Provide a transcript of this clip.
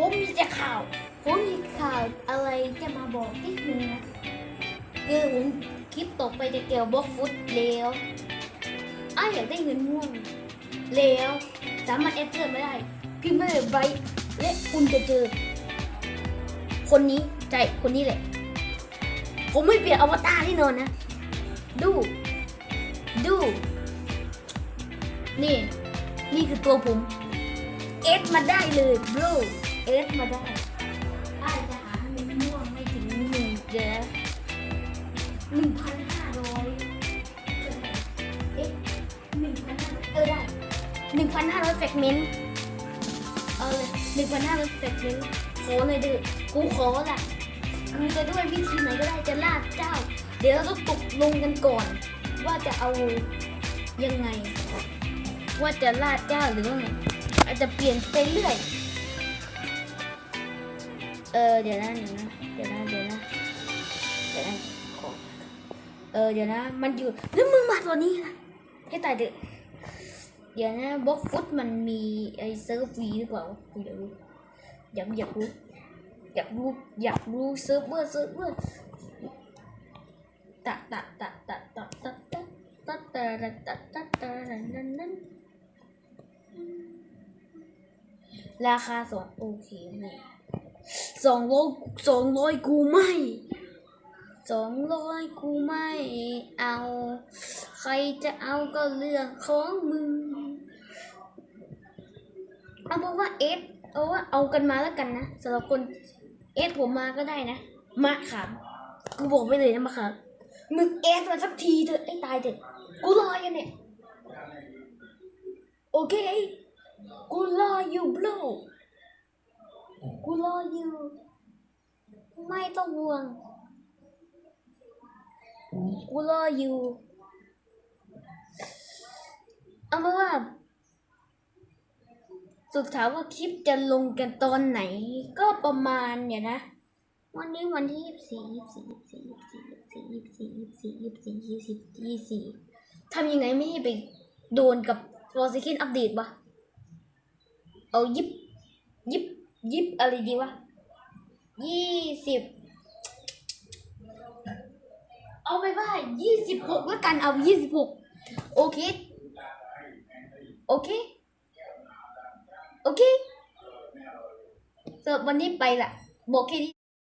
ผมมีแต่ข่าว ผมมีข่าวอะไรจะมาบอกนิดนึงนะคือผมคลิปตกไปจะเกี่ยวบล็อกฟุตแล้วอ้าอยากได้เงินม่วงแล้วสามารถแอดเพื่อนไม่ได้ พิมพ์ไปเลยไบรท์และคุณจะเจอ คนนี้ใช่คนนี้แหละ ผมไม่เปลี่ยนอวตารแน่นอนนะ ดู ดู นี่ นี่คือตัวผม เอสมาได้เลยบรู เอสมาได้อาจจะหาเงินม่วงไม่ถึงหนึ่งเดือนหนึ่งพันห้าร้อยเอ๊ะหนึ่งพันห้าเออได้หนึ่งพันห้าร้อยแฟกเมนต์เอาเลยหนึ่งพันห้าร้อยแฟกเมนต์ขอเลยเดือกูขอละกูจะด้วยวิธีไหนก็ได้จะลากเจ้า เดี๋ยวเราต้องตกลงกันก่อน ว่าจะเอายังไง ว่าจะลาดเจ้าหรือว่าไงอาจจะเปลี่ยนไปเรื่อย เออเดี๋ยวนะเดี๋ยวนะเดี๋ยวนะเดี๋ยวนะเดี๋ยวนะขอเออเดี๋ยวนะ มันอยู่แล้วมึงมาตัวนี้นะให้ตายเถอะเดี๋ยวนะบล็อกฟุตมันมีไอเซิร์ฟฟรีหรือเปล่ากูอยากรู้อยากอยากรู้อยากรู้อยากรู้เซิร์ฟเวอร์เซิร์ฟเวอร์ตะตะตะตะตะตะตะตะตะตะตะตะตะนั่นนั่นราคาสองโอเคไม่ สองร้อยสองร้อยกูไม่สองร้อยกูไม่เอา ใครจะเอาก็เรื่องของมึง เอาบอกว่าเอสเอาว่าเอากันมาแล้วกันนะสำหรับคนเอสผมมาก็ได้นะมะขามกูบอกไปเลยนะมะขามมึงเอสมาสักทีเถอะไอ้ตายเถอะกูรออยู่เนี่ย โอเค กูรออยู่บลู กูรออยู่ ไม่ต้องห่วง กูรออยู่ เอาเป็นว่า สุดท้ายว่าคลิปจะลงกันตอนไหน ก็ประมาณเนี่ยนะ วันนี้วันที่ยี่สี่ยี่สี่ยี่สี่ยี่สี่ยี่สี่ยี่สี่ยี่สี่ยี่สี่ยี่สี่ทำยังไงไม่ให้ไปโดนกับฟอร์ซิคินอัปเดตวะเอายิบยิบ ยิบอะไรดีวะยี่สิบเอาไปว่ายี่สิบหกแล้วกันเอายี่สิบหกโอเค โอเค โอเคสำหรับวันนี้ไปละบอกแค่นี้